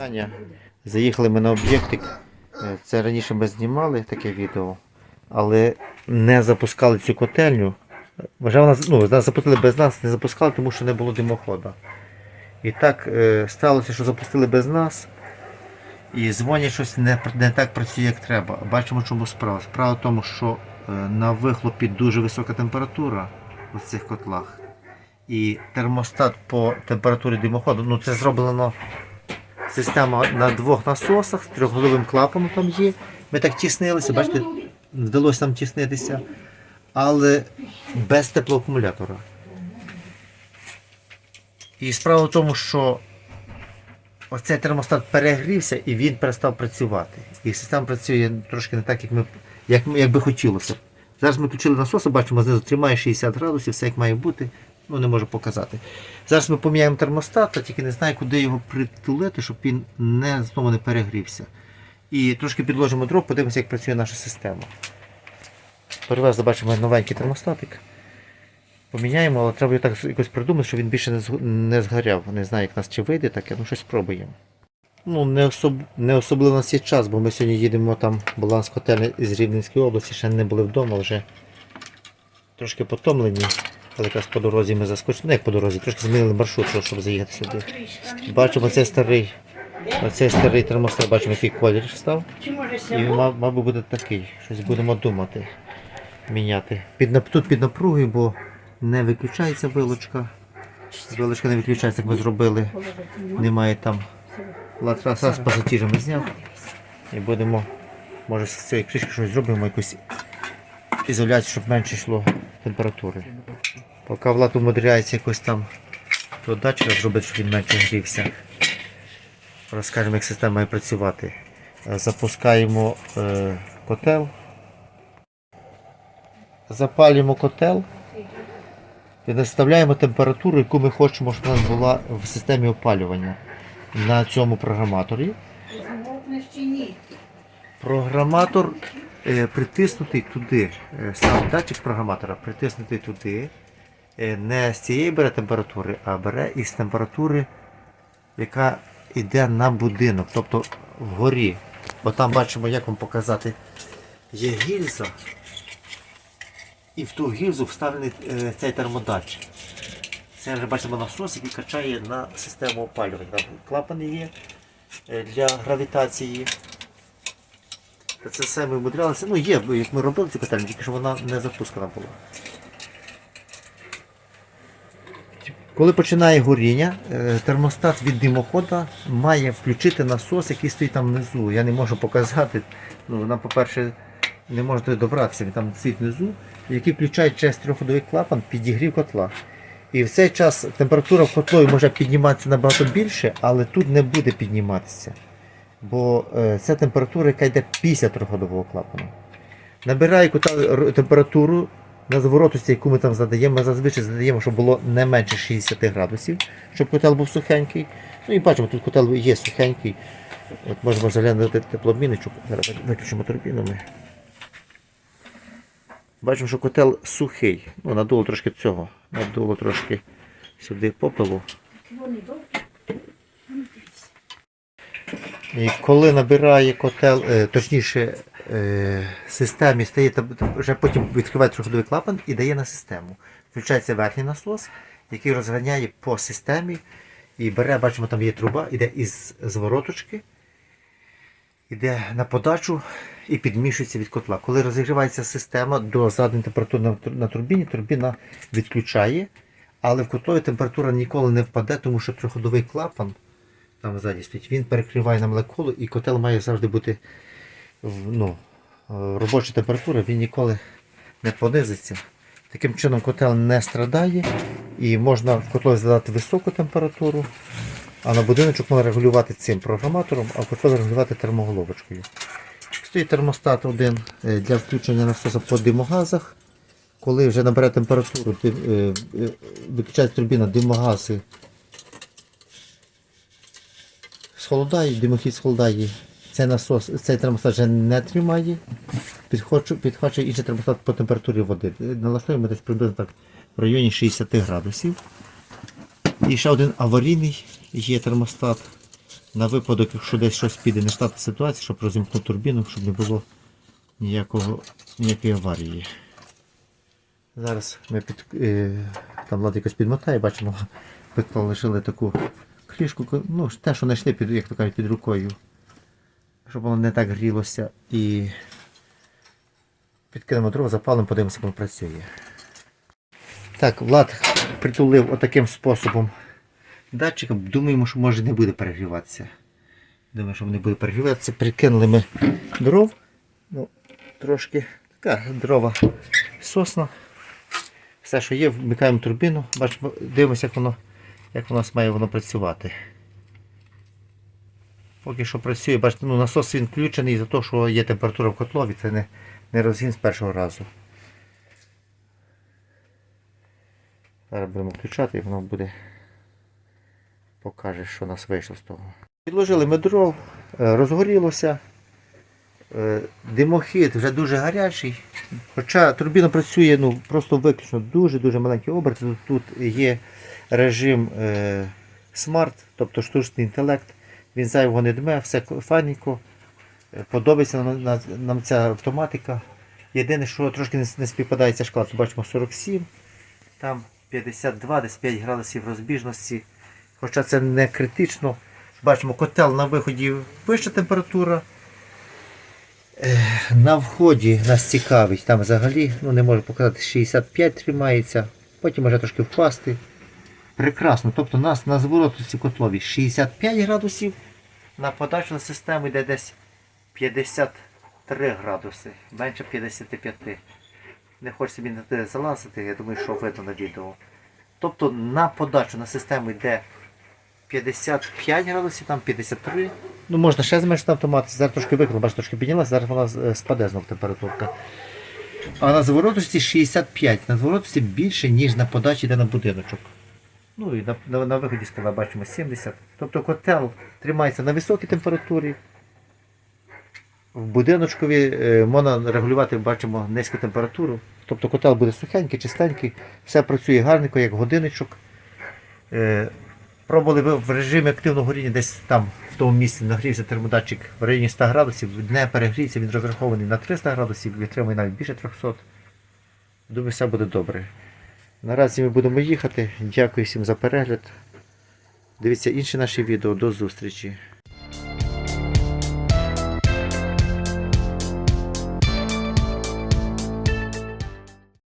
Таня, заїхали ми на об'єктик. Е, Це раніше ми знімали таке відео, але не запускали цю котельню. Вже вона, ну, нас запустили без нас, не запускали, тому що не було димохода. І так е, сталося, що запустили без нас. І дзвонять щось не, не так працює, як треба. Бачимо, чому справа. Справа в тому, що е, на вихлопі дуже висока температура в цих котлах. І термостат по температурі димоходу, ну це зроблено система на двох насосах з трьохголовим клапаном там є. Ми так тіснилися, бачите, вдалося нам тіснитися, але без теплоакумулятора. І справа в тому, що оцей термостат перегрівся і він перестав працювати. І система працює трошки не так, як ми як, як би хотілося. Зараз ми включили насоси, бачимо, знизу тримає 60 градусів, все як має бути. Ну, не можу показати. Зараз ми поміняємо термостат, та тільки не знаю, куди його притулити, щоб він не, знову не перегрівся. І трошки підложимо дров, подивимося, як працює наша система. Перевезли, бачимо, новенький термостатик. Поміняємо, але треба його так якось придумати, щоб він більше не, не згоряв. Не знаю, як нас чи вийде таке, ну щось спробуємо. Ну, не, особ... не особливо у нас є час, бо ми сьогодні їдемо там баланс котельний з Рівненської області, ще не були вдома, вже трошки потомлені. Але якраз по дорозі ми заскочили. Ну як по дорозі, трошки змінили маршрут, щоб заїхати сюди. Бачимо, цей старий, оцей старий термостат, бачимо, який колір став. І мабуть, буде такий. Щось будемо думати. Міняти. Під, тут під напругою, бо не виключається вилочка. Вилочка не виключається, як ми зробили. Немає там. Лад раз, раз пасатіжами зняв. І будемо, може з цієї кришки щось зробимо, якусь ізоляцію, щоб менше йшло температури. Поки Влад умудряється якось там до датчика зробити, щоб він менше грівся. Розкажемо, як система має працювати. Е, Запускаємо е, котел. Запалюємо котел і наставляємо температуру, яку ми хочемо, щоб вона була в системі опалювання на цьому програматорі. Програматор е, притиснутий туди, е, сам датчик програматора притиснутий туди, е, не з цієї бере температури, а бере із температури, яка йде на будинок, тобто вгорі. Бо там бачимо, як вам показати, є гільза, і в ту гільзу вставлений цей термодатчик. Це вже бачимо насос, який качає на систему опалювання. Клапани є для гравітації. Це все ми вмудрялися. Ну є, як ми робили цю котельню, тільки що вона не запускана була. Коли починає горіння, е, термостат від димохода має включити насос, який стоїть там внизу. Я не можу показати. Ну, вона, по-перше, не туди добратися, він там стоїть внизу, який включає через трьохходовий клапан підігрів котла. І в цей час температура в котлові може підніматися набагато більше, але тут не буде підніматися. Бо е, це температура, яка йде після. Набирає кота р- температуру на зворотості, яку ми там задаємо. Ми зазвичай задаємо, щоб було не менше 60 градусів, щоб котел був сухенький. Ну і бачимо, тут котел є сухенький. От можемо заглянути теплообмінничок. Зараз виключимо турбіну ми. Бачимо, що котел сухий. Ну, надуло трошки цього. Надуло трошки сюди попелу. І коли набирає котел, е, точніше, е, системі стає, та- та- вже потім відкриває трьохходовий клапан і дає на систему. Включається верхній насос, який розганяє по системі і бере, бачимо, там є труба, іде із звороточки, іде на подачу і підмішується від котла. Коли розігрівається система до задньої температури на, турбіні, турбіна відключає, але в котлові температура ніколи не впаде, тому що трьохходовий клапан там ззаді стоїть, він перекриває на молекулу і котел має завжди бути в ну, е, робоча температура, він ніколи не понизиться. Таким чином котел не страдає і можна в котлові задати високу температуру, а на будиночок можна регулювати цим програматором, а котлові регулювати термоголовочкою. Стоїть термостат один е, для включення насоса по димогазах. Коли вже набере температуру, е, виключається турбіна, димогази схолодає, димохід схолодає. Цей насос, цей термостат вже не тримає. Підхочу, інший термостат по температурі води. Налаштуємо десь приблизно так в районі 60 градусів. І ще один аварійний є термостат. на випадок, якщо десь щось піде нештатна ситуація, щоб розімкнути турбіну, щоб не було ніякого, ніякої аварії. Зараз ми під, е, там Влад якось підмотає, бачимо, пекло лишили таку крішку, ну, те, що знайшли під, як то кажуть, під рукою, щоб воно не так грілося. І підкинемо дрова, запалимо, подивимося, як воно працює. Так, Влад притулив отаким способом датчика. Думаємо, що може не буде перегріватися. Думаю, що не буде перегріватися. Прикинули ми дров. Ну, трошки така дрова сосна. Все, що є, вмикаємо турбіну, бачимо, дивимося, як воно, як у нас має воно працювати. Поки що працює, бачите, ну, насос він включений за те, що є температура в котлові, це не, не розгін з першого разу. Зараз будемо включати і воно буде покаже, що у нас вийшло з того. Підложили ми дров, е, розгорілося. Е, Димохід вже дуже гарячий. Хоча турбіна працює ну, просто виключно дуже-дуже маленький оберт. Тут, тут є режим е, тобто штучний інтелект. Він зайвого не дме, все файненько. Е, Подобається нам, нам- ця автоматика. Єдине, що трошки не, не співпадає ця шкала, то бачимо 47, там 52, десь 5 градусів розбіжності. Хоча це не критично. Бачимо, котел на виході вища температура. Е, На вході нас цікавить, там взагалі, ну не можу показати, 65 тримається, потім може трошки впасти. Прекрасно. Тобто у нас на зворотці котлові 65 градусів, на подачу на систему йде десь 53 градуси, менше 55. Не хочу собі на те залазити, я думаю, що видно на відео. Тобто на подачу на систему йде 55 градусів, там 53. Ну можна ще зменшити автомат, зараз трошки виконав, бачите, трошки піднялася, зараз вона е, спаде знов температурка. А на звороточці 65, на звороточці більше, ніж на подачі йде на будиночок. Ну і на, на, на виході скала бачимо 70. Тобто котел тримається на високій температурі. В будиночкові е, можна регулювати, бачимо, низьку температуру. Тобто котел буде сухенький, чистенький, все працює гарненько, як годинничок. Пробували в режимі активного горіння десь там, в тому місці нагрівся термодатчик в районі 100 градусів, не перегрівся, він розрахований на 300 градусів, витримує навіть більше 300. Думаю, все буде добре. Наразі ми будемо їхати. Дякую всім за перегляд. Дивіться інші наші відео. До зустрічі.